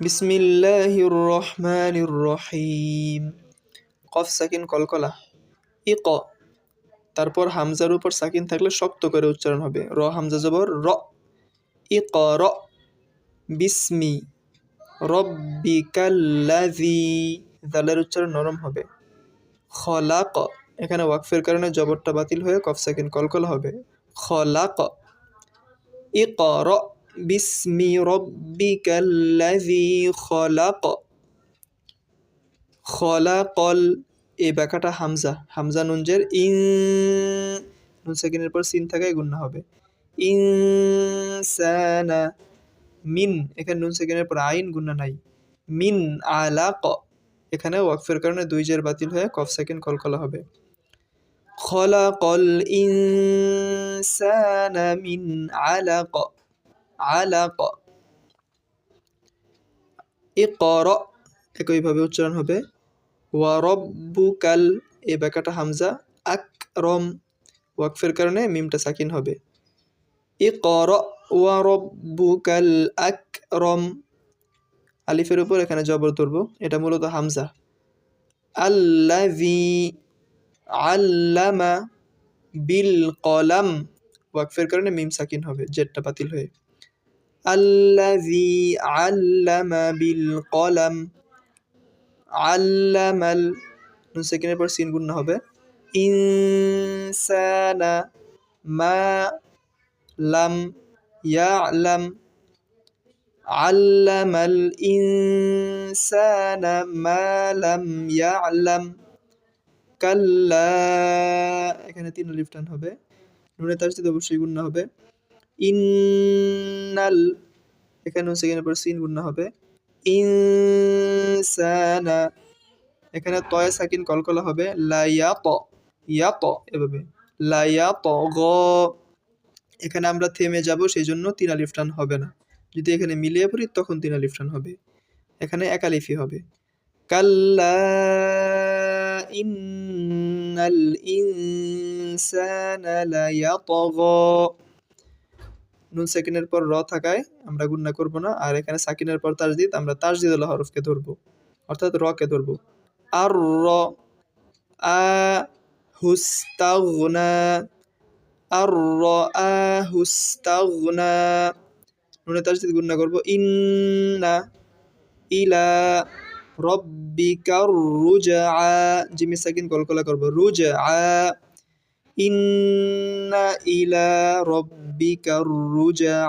বিসমিল্লাহির রহমানির রহিম কফ সাকিন কলকলা। ইক। তারপর হামজার উপর সাকিন থাকলে শক্ত করে উচ্চারণ হবে। র, হামজা জবর, র। ইক, র। বিসমি। রব্বিকাল্লাযী। দালের উচ্চারণ নরম হবে। খলাক। এখানে ওয়াকফের কারণে জবরটা বাতিল হয়ে কফ সাকিন কলকলা হবে। খলাক। ইকর বিসমি রব্বিকাল্লাযী খলাক। খলাকল এই ব্যাখ্যাটা হামজা। হামজা নুনজের ইন, নুন সাকিনের পর সিন থাকায় গুন্না হবে। ইনসানা মিন, এখানে নুন সেকেন্ডের পর আইন গুন্না নাই। মিন আলাক, এখানে ওয়াকফের কারণে দুই জের বাতিল হয়ে কফ সেকেন্ড কলকলা হবে। খলাকল ইনসানা মিন আলাক। আলাক ইকর একইভাবে উচ্চারণ হবে। ওয়ারব্বুকাল এ ব্যাখ্যাটা হামজা। আক আকরম, ওয়াকফের কারণে মিমটা সাকিন হবে। ইকর ওয়ারব্বুকাল আকরম। আলিফের উপর এখানে জবর ধরব। এটা মূলত হামজা। আল্লাযী আল্লামা বিল কলাম। ওয়াকফের কারণে মিম সাকিন হবে জেটটা বাতিল হয়ে। আল্লাযী আল্লামা বিল কলাম আল্লামাল নুন সেকেন্ডের পর সিন গুণ হবে। ইনসানা মা লাম ইয়ালাম। আল্লামাল ইনসানা মা লাম ইয়ালাম। কাল্লা এখানে তিন লিফ টান হবে। তার সাথে গুণ হবে। ইন্নাল এখানে সেকেন্ডের পর সিন গুণ হবে। ইনসানা, এখানে তয় সাকিন কলকলা হবে। লাইয়া ত ইয়া ত এভাবে। লাইয়া ত গ। এখানে আমরা থেমে যাব, সেই জন্য তিন আলিফ টান হবে না। যদি এখানে মিলিয়ে পড়ি, তখন তিন আলিফ টান হবে। এখানে একালিফি হবে। কাল্লা ইন্নাল ইনসানা লায়াতগা নুন সেকেন্ডের পর র থাকায় আমরা গুণনা করব না। আর এখানে সাকিনের পর তাজদিদ আমরা তাজদিদ হরফকে ধরবো। অর্থাৎ রকে ধরবো? আর র, আ হুস্তাগনা, আর র, আ হুস্তাগনা। নুনে তাজদিদ গুণনা করব। ইন্না ইলা রব্বিকার রুজআ। জিমি সাকিন কলকলা করব। রুজআ। ইন্না ইলা রব্বিকার রুজআ